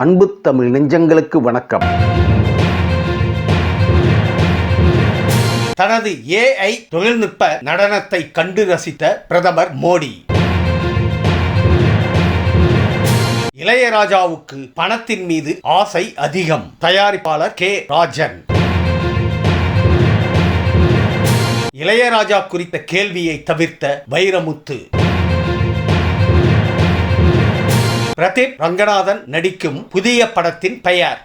அன்பு தமிழ் நெஞ்சங்களுக்கு வணக்கம். தனது ஏஐ தொழில்நுட்ப நடனத்தை கண்டு ரசித்த பிரதமர் மோடி. இளையராஜாவுக்கு பணத்தின் மீது ஆசை அதிகம். தயாரிப்பாளர் கே. ராஜன். இளையராஜா குறித்த கேள்வியை தவிர்த்த வைரமுத்து. பிரதீப் ரங்கநாதன் நடிக்கும் புதிய படத்தின் பெயர்.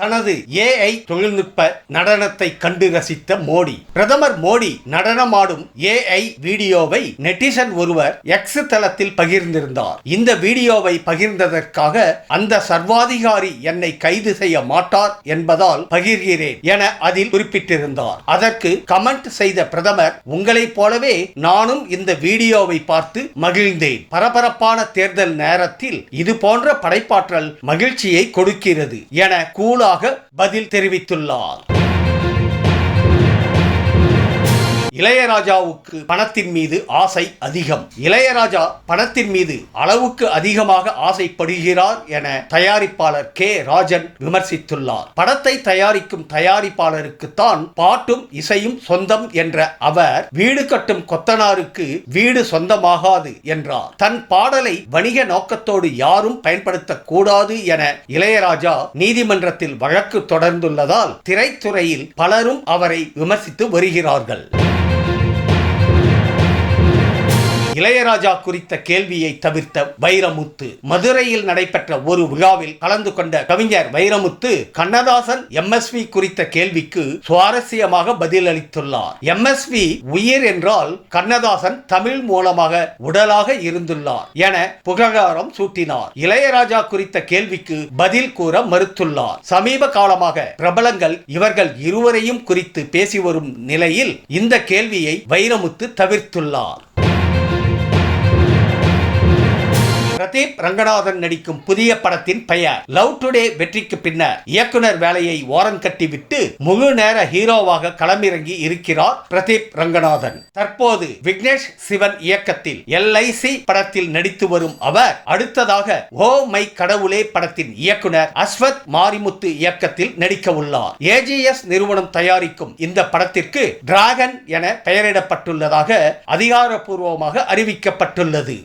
தனது ஏஐ தொழில்நுட்ப நடனத்தை கண்டு ரசித்த மோடி. பிரதமர் மோடி நடனமாடும் ஏஐ வீடியோவை நெட்டிசன் ஒருவர் எக்ஸ் தளத்தில் பகிர்ந்திருந்தார். இந்த வீடியோவை பகிர்ந்ததற்காக அந்த சர்வாதிகாரி என்னை கைது செய்ய மாட்டார் என்பதால் பகிர்கிறேன் என அதில் குறிப்பிட்டிருந்தார். அதற்கு கமெண்ட் செய்த பிரதமர் உங்களைப் போலவே நானும் இந்த வீடியோவை பார்த்து மகிழ்ந்தேன். பரபரப்பான தேர்தல் நேரத்தில் இது போன்ற படைப்பாற்றல் மகிழ்ச்சியை கொடுக்கிறது என கூல கூலாக பதில் தெரிவித்துள்ளார். இளையராஜாவுக்கு பணத்தின் மீது ஆசை அதிகம். இளையராஜா பணத்தின் மீது அளவுக்கு அதிகமாக ஆசைப்படுகிறார் என தயாரிப்பாளர் கே. ராஜன் விமர்சித்துள்ளார். படத்தை தயாரிக்கும் தயாரிப்பாளருக்குத்தான் பாட்டும் இசையும் சொந்தம் என்ற அவர் வீடு கட்டும் கொத்தனாருக்கு வீடு சொந்தமாகாது என்றார். தன் பாடலை வணிக நோக்கத்தோடு யாரும் பயன்படுத்தக்கூடாது என இளையராஜா நீதிமன்றத்தில் வழக்கு தொடர்ந்துள்ளதால் திரைத்துறையில் பலரும் அவரை விமர்சித்து வருகிறார்கள். Thank you. இளையராஜா குறித்த கேள்வியை தவிர்த்த வைரமுத்து. மதுரையில் நடைபெற்ற ஒரு விழாவில் கலந்து கொண்ட கவிஞர் வைரமுத்து கண்ணதாசன் எம்எஸ்வி குறித்த கேள்விக்கு சுவாரஸ்யமாக பதிலளித்துள்ளார். எம்எஸ்வி உயிர் என்றால் கண்ணதாசன் தமிழ் மூலமாக உடலாக இருந்துள்ளார் என புகழாரம் சூட்டினார். இளையராஜா குறித்த கேள்விக்கு பதில் கூற மறுத்துள்ளார். சமீப காலமாக பிரபலங்கள் இவர்கள் இருவரையும் குறித்து பேசி வரும் நிலையில் இந்த கேள்வியை வைரமுத்து தவிர்த்துள்ளார். பிரதீப் ரங்கநாதன் நடிக்கும் புதிய படத்தின் பெயர். லவ் டுடே வெற்றிக்கு பின்னர் இயக்குனர் வேலையை ஓரம் கட்டிவிட்டு முழு நேர ஹீரோவாக களமிறங்கி இருக்கிறார் பிரதீப் ரங்கநாதன். தற்போது விக்னேஷ் சிவன் இயக்கத்தில் எல்ஐசி படத்தில் நடித்து வரும் அவர் அடுத்ததாக ஓ மை கடவுளே படத்தின் இயக்குனர் அஸ்வத் மாரிமுத்து இயக்கத்தில் நடிக்க உள்ளார். ஏஜிஎஸ் நிறுவனம் தயாரிக்கும் இந்த படத்திற்கு டிராகன் என பெயரிடப்பட்டுள்ளதாக அதிகாரப்பூர்வமாக அறிவிக்கப்பட்டுள்ளது.